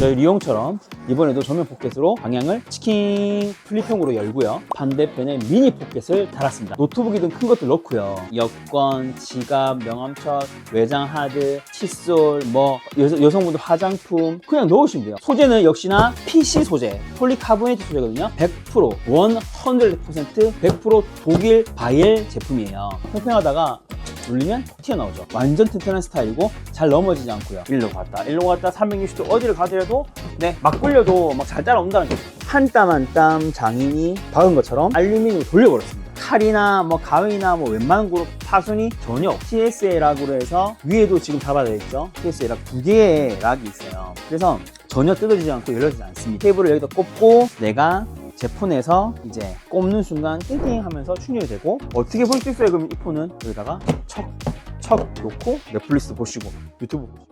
저희 리용처럼 이번에도 전면 포켓으로 방향을 치킨 플립형으로 열고요. 반대편에 미니 포켓을 달았습니다. 노트북이든 큰 것들 넣고요. 여권, 지갑, 명함첩, 외장 하드, 칫솔, 뭐 여, 성분들 화장품 그냥 넣으시면 돼요. 소재는 역시나 PC 소재, 폴리카보네이트 소재거든요. 100% 100% 100% 독일 바이엘 제품이에요. 평평하다가 눌리면 튀어나오죠. 완전 튼튼한 스타일이고 잘 넘어지지 않고요. 일로 갔다, 일로 갔다 360도 어디를 가더라도 네, 막 굴려도 막 잘 따라온다는 거죠. 한 땀 한 땀 장인이 박은 것처럼 알루미늄을 돌려버렸습니다. 칼이나 뭐 가위나 뭐 웬만한 그룹 파손이 전혀 없- TSA 락으로 해서 위에도 지금 잡아져 있죠. TSA 락 두 개의 락이 있어요. 그래서 전혀 뜯어지지 않고 열려지지 않습니다. 케이블을 여기다 꽂고 내가 제 폰에서 이제 꼽는 순간 띵띵 하면서 충전이 되고 어떻게 볼 수 있어요? 그럼 이 폰은 여기다가 척, 척 놓고 넷플릭스 보시고 유튜브 보시고